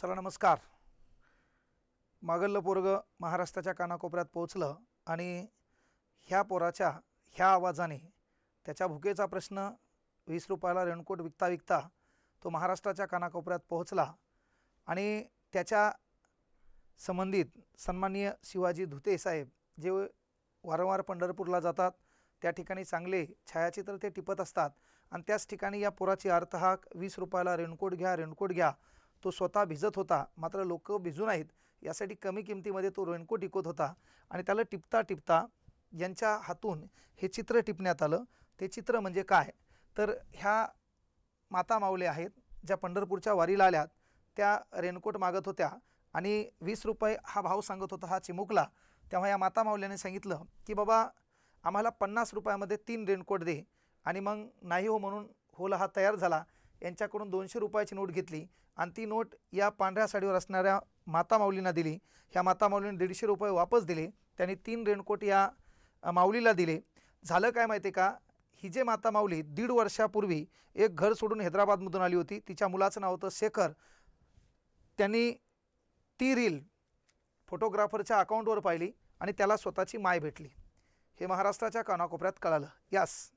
चला नमस्कार. मागल्लं पोरग महाराष्ट्राच्या कानाकोपऱ्यात पोहोचलं आणि ह्या पोराच्या ह्या आवाजाने त्याच्या भुकेचा प्रश्न वीस रुपयाला रेणकोट विकता विकता तो महाराष्ट्राच्या कानाकोपऱ्यात पोहोचला आणि त्याच्या संबंधित सन्माननीय शिवाजी धुते साहेब जे वारंवार पंढरपूरला जातात त्या ठिकाणी चांगले छायाचित्र ते टिपत असतात आणि त्याच ठिकाणी या पोराची अर्थहाक वीस रुपयाला रेणकोट घ्या रेणकोट घ्या तो स्वतः भिजत होता मात्र लोक भिजू नाहीत. यासाठी कमी किमतीमध्ये तो रेनकोट टिकत होता आणि त्याला टिपता टिपता यांच्या हातून हे चित्र टिपण्यात आलं. ते चित्र म्हणजे काय? तर ह्या माता माऊले आहेत ज्या पंढरपूरच्या वारीला आल्यात त्या रेनकोट मागत होत्या आणि वीस रुपये हा भाव सांगत होता हा चिमुकला. तेव्हा या माता माऊल्याने सांगितलं की बाबा आम्हाला पन्नास रुपयामध्ये तीन रेनकोट दे आणि मग नाही हो म्हणून होला हा तयार झाला. यांच्याकडून दोनशे रुपयाची नोट घेतली आणि ती नोट या पांढऱ्या साडीवर असणाऱ्या माता माऊलींना दिली. ह्या माता माऊलीने दीडशे रुपये वापस दिले. त्यांनी तीन रेनकोट या माऊलीला दिले. झालं काय माहिती आहे का? ही जे माता माऊली दीड वर्षापूर्वी एक घर सोडून हैदराबादमधून आली होती. तिच्या मुलाचं नाव होतं शेखर. त्यांनी ती रील फोटोग्राफरच्या अकाउंटवर पाहिली आणि त्याला स्वतःची माय भेटली. हे महाराष्ट्राच्या कानाकोपऱ्यात कळालं. यास.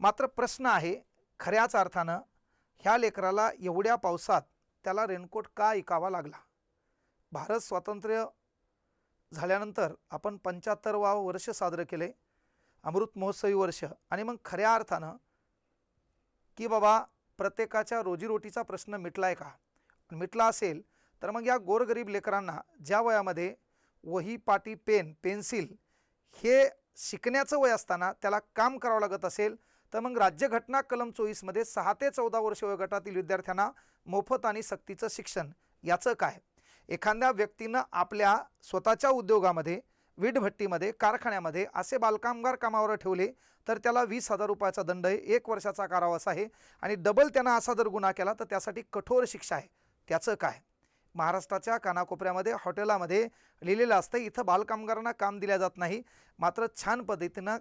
मात्र प्रश्न आहे खऱ्याच अर्थानं ह्या लेकराला एवढ्या पावसात त्याला रेनकोट का ऐकावा लागला? भारत स्वातंत्र्य झाल्यानंतर आपण पंच्याहत्तरवा वर्ष साजरं केले. अमृत महोत्सवी वर्ष. आणि मग खऱ्या अर्थानं की बाबा प्रत्येकाच्या रोजीरोटीचा प्रश्न मिटला आहे का? मिटला असेल तर मग या गोरगरीब लेकरांना ज्या वयामध्ये वही पाटी पेन पेन्सिल हे शिकण्याचं वय असताना त्याला काम करावं लागत असेल तर मग राज्यघटना कलम चोवीसमध्ये सहा ते चौदा वर्ष वयोगटातील विद्यार्थ्यांना मोफत आणि सक्तीचं शिक्षण याचं काय? एखाद्या व्यक्तीनं आपल्या स्वतःच्या उद्योगामध्ये वीटभट्टीमध्ये कारखान्यामध्ये असे बालकामगार कामावर ठेवले तर त्याला वीस हजार रुपयाचा दंड आहे एक वर्षाचा कारावास आहे आणि डबल त्यांना असा जर गुन्हा केला तर त्यासाठी कठोर शिक्षा आहे. त्याचं काय? महाराष्ट्राच्या कानाकोपऱ्यामध्ये हॉटेलामध्ये लिहिलेलं असतं इथं बालकामगारांना काम दिल्या जात नाही मात्र छान पद्धतीनं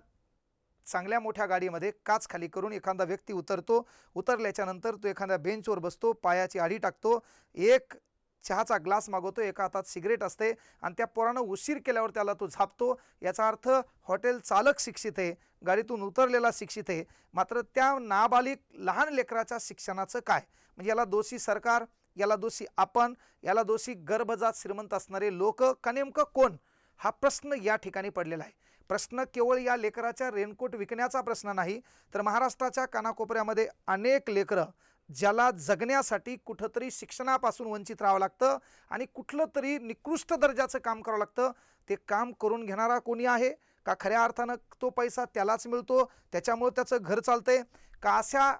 चांगल्या मोठ्या गाडीमध्ये काच खाली करून एखादा व्यक्ती उतरतो. उतरल्याच्यानंतर तो एखाद्या बेंचवर बसतो पायाची आडी टाकतो. एक चहाचा ग्लास मागवतो एका हातात सिगरेट असते आणि त्या पोरानं उशीर केल्यावर त्याला तो झापतो. याचा अर्थ हॉटेल चालक शिक्षित आहे गाडीतून उतरलेला शिक्षित आहे. मात्र त्या नाबालिक लहान लेकराच्या शिक्षणाचं काय? म्हणजे याला दोषी सरकार याला दोषी आपण याला दोषी गर्भजात श्रीमंत असणारे लोक का नेमकं कोण? हा प्रश्न या ठिकाणी पडलेला आहे. प्रश्न केवळ या लेकराच्या रेनकोट विकण्याचा प्रश्न नाही तर महाराष्ट्राच्या कानाकोपऱ्यामध्ये अनेक लेकरं ज्याला जगण्यासाठी कुठंतरी शिक्षणापासून वंचित राहावं लागतं आणि कुठलं तरी निकृष्ट दर्जाचं काम करावं लागतं ते काम करून घेणारा कोणी आहे? का खऱ्या अर्थानं तो पैसा त्यालाच मिळतो त्याच्यामुळं त्याचं घर चालतंय? का अशा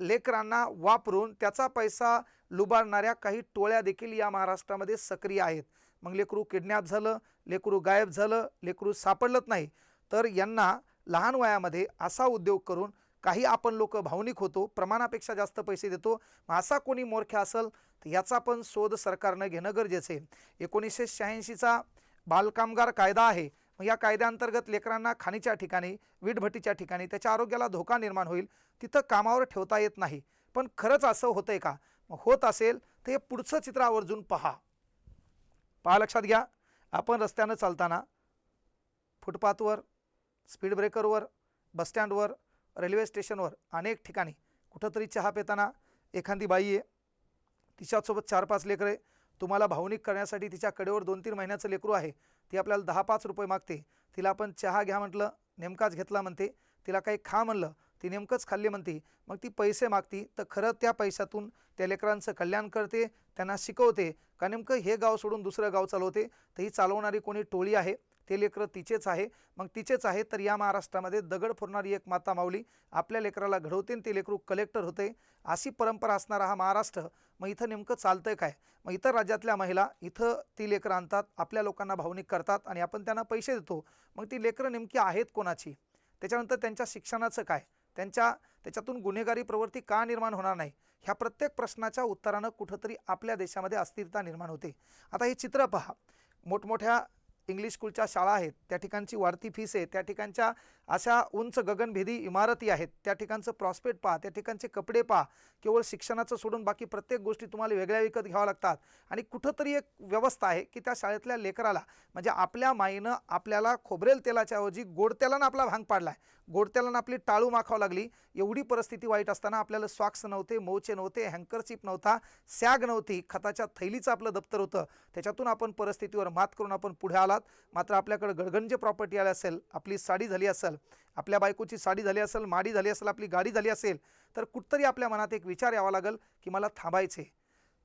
लेकरांना वापरून त्याचा पैसा लुबाडणाऱ्या काही टोळ्या देखील या महाराष्ट्रामध्ये सक्रिय आहेत? मग लेकरू किडनॅप झालं लेकरू गायब झालं लेकरू सापडलंच नाही. तर यांना लहान वयामध्ये असा उद्योग करून काही आपण लोक भावनिक होतो प्रमाणापेक्षा जास्त पैसे देतो. मग असा कोणी मोरख्या असेल तर याचा पण शोध सरकारनं घेणं गरजेचं आहे. एकोणीसशे शहाऐंशीचा बालकामगार कायदा आहे. मग या कायद्याअंतर्गत लेकरांना खाणीच्या ठिकाणी वीटभट्टीच्या ठिकाणी त्याच्या आरोग्याला धोका निर्माण होईल. तिथं कामावर ठेवता येत नाही. पण खरंच असं होतं आहे का? मग होत असेल तर हे पुढचं चित्र आवर्जून पहा. पहा लक्षात घ्या. आपण रस्त्यानं चालताना फुटपाथवर स्पीड ब्रेकरवर बसस्टँडवर रेल्वे स्टेशनवर अनेक ठिकाणी कुठंतरी चहा पिताना एखादी बाई आहे. तिच्यासोबत चार पाच लेकरं आहे. तुम्हाला भावनिक करण्यासाठी तिच्या कडेवर दोन तीन महिन्याचं लेकरू आहे. ती आपल्याला दहा पाच रुपये मागते. तिला आपण चहा घ्या म्हटलं नेमकाच घेतला म्हणते. तिला काही खा म्हणलं ती नेमकंच खाल्ली म्हणते. मग ती पैसे मागती. तर खरं त्या पैशातून त्या लेकरांचं कल्याण करते त्यांना शिकवते. का नेमकं हे गाव सोडून दुसरं गाव चालवते? तर ही चालवणारी कोणी टोळी आहे? ते लेकरं तिचेच आहे. मग तिचेच आहे तर या महाराष्ट्रामध्ये दगड फोडणारी एक माता माऊली आपल्या लेकराला घडवते ते लेकरू कलेक्टर होते. अशी परंपरा असणारा हा महाराष्ट्र मग इथं नेमकं चालतंय काय? मग इतर राज्यातल्या महिला इथं ती लेकरं आणतात आपल्या लोकांना भावनिक करतात आणि आपण त्यांना पैसे देतो. मग ती लेकरं नेमकी आहेत कोणाची? त्याच्यानंतर त्यांच्या शिक्षणाचं काय? त्यांच्या त्याच्यातून गुन्हेगारी प्रवृत्ती का निर्माण होणार नाही? ह्या प्रत्येक प्रश्नाच्या उत्तरानं कुठंतरी आपल्या देशामध्ये अस्थिरता निर्माण होते. आता हे चित्र पहा. मोठमोठ्या इंग्लिश स्कूलच्या शाळा आहेत. त्या ठिकाणची वाढती फीस आहे. त्या ठिकाणच्या अशा उंच गगनभेदी इमारती आहेत. त्या ठिकाणचं प्रॉस्पेक्ट पहा. त्या ठिकाणचे कपडे पहा. केवळ शिक्षणाचं सोडून बाकी प्रत्येक गोष्टी तुम्हाला वेगळ्या विकत घ्याव्या लागतात. आणि कुठंतरी एक व्यवस्था आहे की त्या शाळेतल्या लेकराला म्हणजे आपल्या माईनं आपल्याला खोबरेल तेलाच्या ऐवजी गोड आपला भांग पाडला आहे गोड आपली टाळू माखावं लागली. एवढी परिस्थिती वाईट असताना आपल्याला सॉक्स नव्हते मोचे नव्हते हँकरचिप नव्हता सॅग नव्हती. खताच्या थैलीचं आपलं दप्तर होतं. त्याच्यातून आपण परिस्थितीवर मात करून आपण पुढे आलात. मात्र आपल्याकडे गडगंज प्रॉपर्टी आली असेल आपली साडी झाली असेल आपल्या बायकोची साडी झाली असेल माडी झाली असेल आपली गाडी झाली असेल तर कुठतरी आपल्या मनात एक विचार यावा लागेल की मला थांबायचे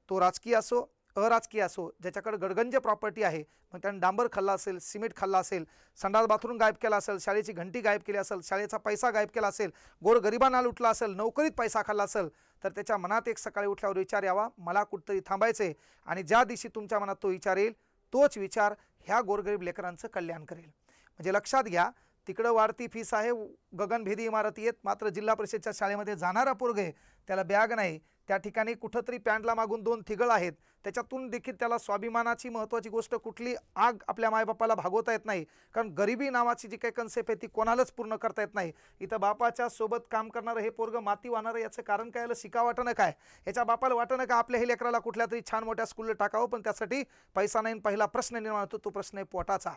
तो राजकीय असो अराजकीय असो ज्याच्याकडे गडगंज प्रॉपर्टी आहे मग त्यानं डांबर खाल्ला असेल सिमेंट खाल्ला असेल संडास बाथरूम गायब केला असेल शाळेची घंटी गायब केली असेल शाळेचा पैसा गायब केला असेल गोरगरिबांना लुटला असेल नोकरीत पैसा खाल्ला असेल तर त्याच्या मनात एक सकाळी उठल्यावर विचार यावा मला कुठतरी थांबायचे आणि ज्या दिवशी तुमच्या मनात तो विचार येईल तोच विचार ह्या गोरगरीब लेकरांचं कल्याण करेल. म्हणजे लक्षात घ्या तिकडं वाढती फीस आहे गगनभेदी इमारती आहेत. मात्र जिल्हा परिषदच्या शाळेमध्ये जाणारा पोरग आहे त्याला बॅग नाही. त्या ठिकाणी कुठंतरी पॅन्टला मागून दोन थिगळ आहेत. त्याच्यातून देखील त्याला स्वाभिमानाची महत्त्वाची गोष्ट कुठली आग आपल्या मायबापाला भागवता येत नाही. कारण गरिबी नावाची जी काही कन्सेप्ट आहे ती कोणालाच पूर्ण करता येत नाही. इथं बापाच्या सोबत काम करणारं हे पोरग माती वाहणारं याचं कारण काय? याला शिका वाटणं काय? याच्या बापाला वाटणं का? आपल्या हे लेकराला कुठल्या तरी छान मोठ्या स्कूलला टाकावं? पण त्यासाठी पैसा नाही पहिला प्रश्न निर्माण होतो तो प्रश्न आहे पोटाचा.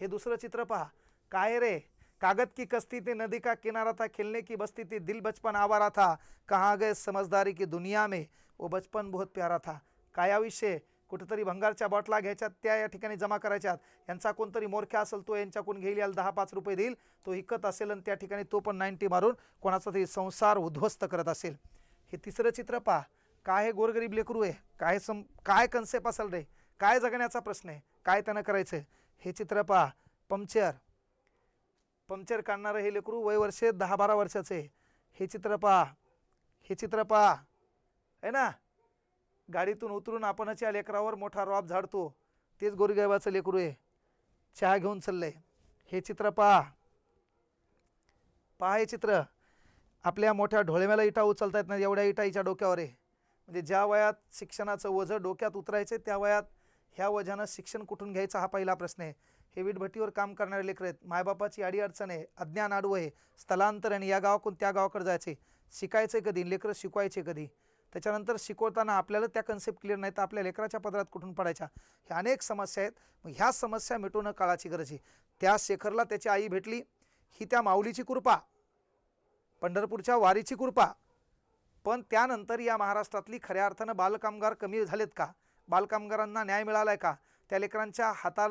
हे दुसरं चित्र पहा. काय रे? कागद की कश्ती थी नदी का किनारा था खेलने की बस्ती थी? दिल बचपन आवारा था। कहाँ गए समझदारी की दुनिया में? वो बचपन बहुत प्यारा था। कायाविषय कुठेतरी भंगारच्या बॉटला घ्यायच्यात त्या या ठिकाणी जमा करायच्यात. यांचा कोणतरी मोरख्या असेल तो यांच्याकडून घेईल याला दहा पाच रुपये देईल. तो इकत असेल आणि त्या ठिकाणी तो पण नाईन्टी मारून कोणाचा तरी संसार उद्ध्वस्त करत असेल. हे तिसरं चित्र पहा. काय हे गोरगरीब लेकरू आहे? काय सम काय कन्सेप्ट असेल रे? काय जगण्याचा प्रश्न आहे? काय त्यानं करायचं? हे चित्र पहा. पंक्चर. पंक्चर काढणारं हे लेकरू वय वर्षे दहा बारा वर्षाचे हे चित्र पहा. हे चित्र पहा. आहे ना? गाडीतून उतरून आपणच या लेकरावर मोठा रॉब झाडतो. तेच गोरगरिबाचं लेकरू आहे. चहा घेऊन चाललंय. हे चित्र पहा. पहा हे चित्र. आपल्या मोठ्या ढोळम्याला इटा उचलता येत नाही. एवढ्या इटा हिच्या डोक्यावर आहे. म्हणजे ज्या वयात शिक्षणाचं वजं डोक्यात उतरायचं त्या वयात ह्या वजानं शिक्षण कुठून घ्यायचा हा पहिला प्रश्न आहे. हे वीटभट्टीवर काम करणारे लेकर आहेत. मायबापाची आडी अडचण आहे. अज्ञान आडवं आहे. स्थलांतर आणि या गावाकडून त्या गावाकडे जायचे शिकायचे कधी? लेकरं शिकवायचे कधी? त्याच्यानंतर शिकवताना आपल्याला त्या कन्सेप्ट क्लिअर नाही तर आपल्या लेकराच्या पदरात कुठून पडायच्या? ह्या अनेक समस्या आहेत. मग ह्या समस्या मिटवणं काळाची गरज आहे. त्या शेखरला त्याची आई भेटली. ही त्या माऊलीची कृपा. पंढरपूरच्या वारीची कृपा. पण त्यानंतर या महाराष्ट्रातली खऱ्या अर्थानं बालकामगार कमी झालेत का? बालकामगारांना न्याय मिळाला आहे का? त्या लेकरांच्या हातात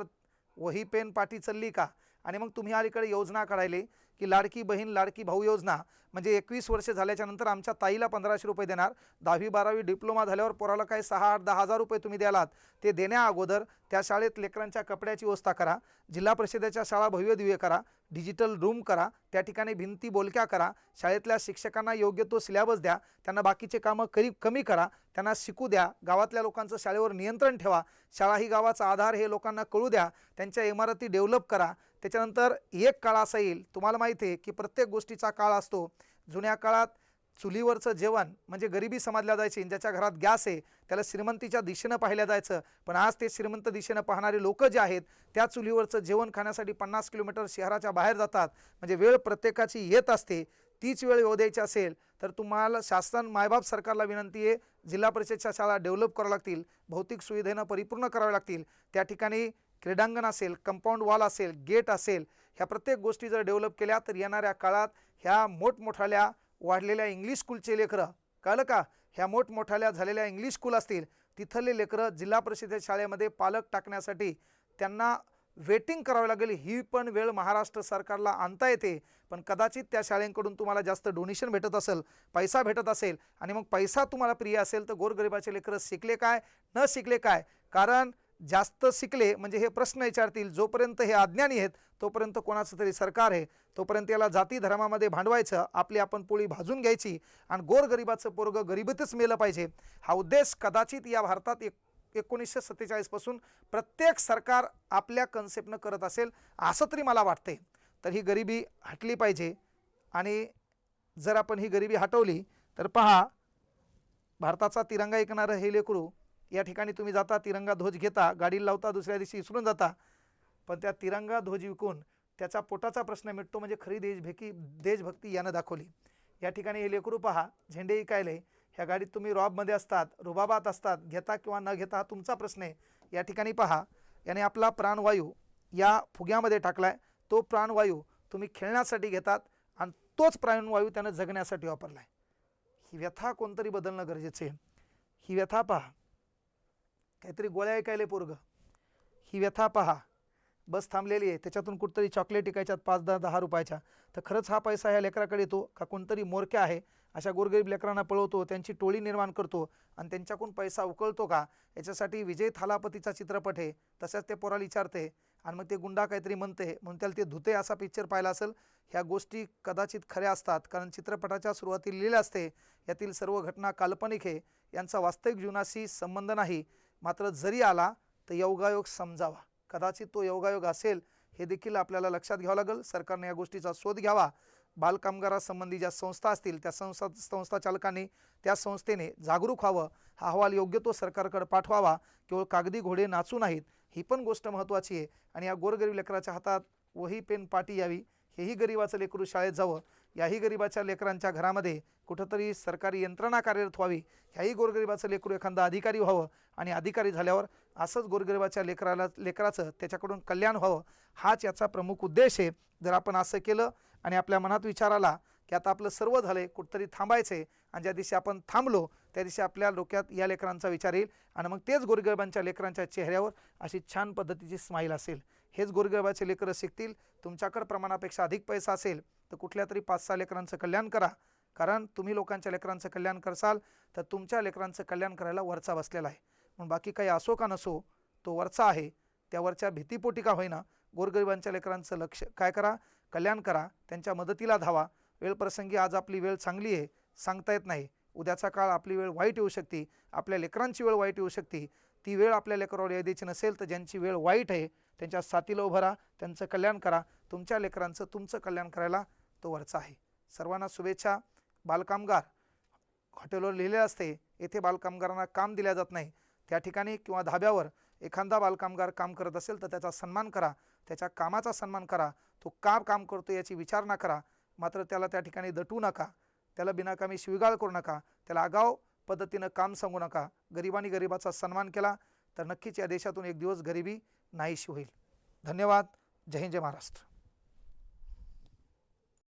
वही पेन पाठी चालली का? आणि मग तुम्ही अलीकडे योजना करायली की लाडकी बहीण लाडकी भाऊ योजना म्हणजे एकवीस वर्ष झाल्याच्यानंतर आमच्या ताईला पंधराशे रुपये देणार. दहावी बारावी डिप्लोमा झाल्यावर पोराला काही सहा आठ दहा हजार रुपये तुम्ही द्यालात. ते देण्या अगोदर त्या शाळेत लेकरांच्या कपड्याची व्यवस्था करा. जिल्हा परिषदेच्या शाळा भव्य दिव्य करा. डिजिटल रूम करा. त्या ठिकाणी भिंती बोलक्या करा. शाळेतल्या शिक्षकांना योग्य तो सिलेबस द्या. त्यांना बाकीचे कामं करी कमी करा. त्यांना शिकू द्या. गावातल्या लोकांचं शाळेवर नियंत्रण ठेवा. शाळा ही गावाचा आधार हे लोकांना कळू द्या. त्यांच्या इमारती डेव्हलप करा. त्याच्यानंतर एक काळ असा येईल तुम्हाला माहिती आहे की प्रत्येक गोष्टीचा काळ असतो. जुन्या काळात चुलीवरचं जेवण म्हणजे गरिबी समजल्या जायची ज्याच्या घरात गॅस आहे त्याला श्रीमंतीच्या दिशेनं पाहिलं जायचं. पण आज ते श्रीमंत दिशेनं पाहणारे लोक जे आहेत त्या चुलीवरचं जेवण खाण्यासाठी पन्नास किलोमीटर शहराच्या बाहेर जातात. म्हणजे वेळ प्रत्येकाची येत असते. तीच वेळ येऊ द्यायची असेल तर तुम्हाला शासन मायबाप सरकारला विनंती आहे जिल्हा परिषदच्या शाळा डेव्हलप कराव्या लागतील भौतिक सुविधेनं परिपूर्ण कराव्या लागतील. त्या ठिकाणी क्रीडांगण असेल कंपाऊंड वॉल असेल गेट असेल ह्या प्रत्येक गोष्टी जर डेव्हलप केल्या तर येणाऱ्या काळात ह्या मोठमोठाल्या वाढलेल्या इंग्लिश स्कूलचे लेकरं कळलं का? ह्या मोठमोठाल्या झालेल्या इंग्लिश स्कूल असतील तिथले लेकरं जिल्हा परिषदेच्या शाळेमध्ये पालक टाकण्यासाठी त्यांना वेटिंग करावी लागेल ही पण वेळ महाराष्ट्र सरकारला आणता येते. पण कदाचित त्या शाळेंकडून तुम्हाला जास्त डोनेशन भेटत असेल पैसा भेटत असेल आणि मग पैसा तुम्हाला प्रिय असेल तर गोरगरिबाचे लेकरं शिकले काय न शिकले काय? कारण जास्त शिकले म्हणजे हे प्रश्न विचारतील जोपर्यंत हे अज्ञानी आहेत तोपर्यंत कोणाचं तरी सरकार आहे तोपर्यंत याला जाती धर्मामध्ये भांडवायचं आपली आपण पोळी भाजून घ्यायची आणि गोरगरिबाचं पोरगं गरिबीतच मेलं पाहिजे. हा उद्देश कदाचित या भारतात एक एकोणीसशे सत्तेचाळीसपासून प्रत्येक सरकार आपल्या कन्सेप्टनं करत असेल असं तरी मला वाटते तर ही गरिबी हटली पाहिजे आणि जर आपण ही गरिबी हटवली तर पहा भारताचा तिरंगा ऐकणारं हे लेकरू या ठिकाणी तुम्ही जाता तिरंगा ध्वज घेता गाडीला लावता दुसऱ्या दिवशी विसरून जाता. पण त्या तिरंगा ध्वज विकून त्याचा पोटाचा प्रश्न मिटतो म्हणजे खरी देशभेकी देशभक्ती यानं दाखवली. या ठिकाणी हे लेकरू पहा झेंडे इकायले. ह्या गाडीत तुम्ही रॉबमध्ये असतात रुबाबात असतात. घेता किंवा न घेता हा तुमचा प्रश्न आहे. या ठिकाणी पहा याने आपला प्राणवायू या फुग्यामध्ये टाकलाय. तो प्राणवायू तुम्ही खेळण्यासाठी घेतात आणि तोच प्राणवायू त्यानं जगण्यासाठी वापरला आहे ही व्यथा कोणतरी बदलणं गरजेचं आहे. ही व्यथा पहा. काहीतरी गोळ्या ऐकायले पोरग. ही व्यथा पहा. बस थांबलेली आहे. त्याच्यातून कुठतरी चॉकलेट टिकायच्यात पाच दहा दहा रुपयाच्या. तर खरंच हा पैसा ह्या लेकराकडे येतो का कोणतरी मोरक्या आहे? अशा गोरगरीब लेकरांना पळवतो त्यांची टोळी निर्माण करतो आणि त्यांच्याकडून पैसा उकळतो का? याच्यासाठी विजय थालापतीचा चित्रपट आहे. तसंच ते पोराला विचारते आणि मग ते गुंडा काहीतरी म्हणते. म्हणून त्याला ते धुते असा पिक्चर पाहिला असेल. ह्या गोष्टी कदाचित खऱ्या असतात. कारण चित्रपटाच्या सुरुवातीला लिहिलं असते. यातील सर्व घटना काल्पनिक आहे. यांचा वास्तविक जीवनाशी संबंध नाही. मात्र जरी आला तर योगायोग समजावा. कदाचित तो योगायोग असेल हे देखील आपल्याला लक्षात घ्यावं लागेल. सरकारने या गोष्टीचा शोध घ्यावा. बालकामगारासंबंधी ज्या संस्था असतील त्या संस्था संस्था चालकांनी त्या संस्थेने जागरूक व्हावं. हा अहवाल योग्य तो सरकारकडे पाठवावा. केवळ कागदी घोडे नाचू नाहीत ही पण गोष्ट महत्त्वाची आहे. आणि या गोरगरीब लेकराच्या हातात वही पेन पाटी यावी हेही गरिबाचं लेकरू शाळेत जावं. याही गरिबाच्या लेकरांच्या घरामध्ये कुठंतरी सरकारी यंत्रणा कार्यरत व्हावी ह्याही गोरगरिबाचं लेकरू एखादा अधिकारी व्हावं आणि अधिकारी झाल्यावर असंच गोरगरिबाच्या लेकराला लेकराचं त्याच्याकडून कल्याण व्हावं हाच याचा प्रमुख उद्देश आहे. जर आपण असं केलं आणि आपल्या मनात विचार आला की आता आपलं सर्व झालं आहे कुठंतरी थांबायचं आहे आणि ज्या दिवशी आपण थांबलो त्या दिवशी आपल्या डोक्यात या लेकरांचा विचार येईल आणि मग तेच गोरगरिबांच्या लेकरांच्या चेहऱ्यावर अशी छान पद्धतीची स्माईल असेल. हेच गोरगरिबाचे लेकरं शिकतील तुमच्याकडं प्रमाणापेक्षा अधिक पैसा असेल तर कुठल्या तरी पाच सहा लेकरांचं कल्याण करा. कारण तुम्ही लोकांच्या लेकरांचं कल्याण करसाल तर तुमच्या लेकरांचं कल्याण करायला वरचा बसलेला आहे. म्हणून बाकी काही असो का नसो तो वरचा आहे. त्यावरच्या भीतीपोटी का होईना गोरगरिबांच्या लेकरांचं लक्ष काय करा? कल्याण करा. त्यांच्या मदतीला धावा. वेळप्रसंगी आज आपली वेळ चांगली आहे सांगता येत नाही. उद्याचा काळ आपली वेळ वाईट येऊ शकते. आपल्या लेकरांची वेळ वाईट येऊ शकते. ती वेळ आपल्या लेकरावर यादीची नसेल तर ज्यांची वेळ वाईट आहे त्यांच्या साथीला उभं राहा त्यांचं कल्याण करा. तुमच्या लेकरांचं तुमचं कल्याण करायला तो वरचा आहे. सर्वांना शुभेच्छा. बालकामगार हॉटेलवर लिहिले असते येथे बालकामगारांना काम दिल्या जात नाही. त्या ठिकाणी किंवा धाब्यावर एखादा बालकामगार काम करत असेल तर त्याचा सन्मान करा. त्याच्या कामाचा सन्मान करा. तो का काम करतो याची विचारणा करा. मात्र त्याला त्या ठिकाणी दटू नका. त्याला बिनाकामी शिविगाळ करू नका. त्याला आगाव पद्धतीनं काम सांगू नका. गरिबांनी गरिबाचा सन्मान केला तर नक्कीच या देशातून एक दिवस गरिबी नाहीशी होईल. धन्यवाद. जय हिंद जय महाराष्ट्र.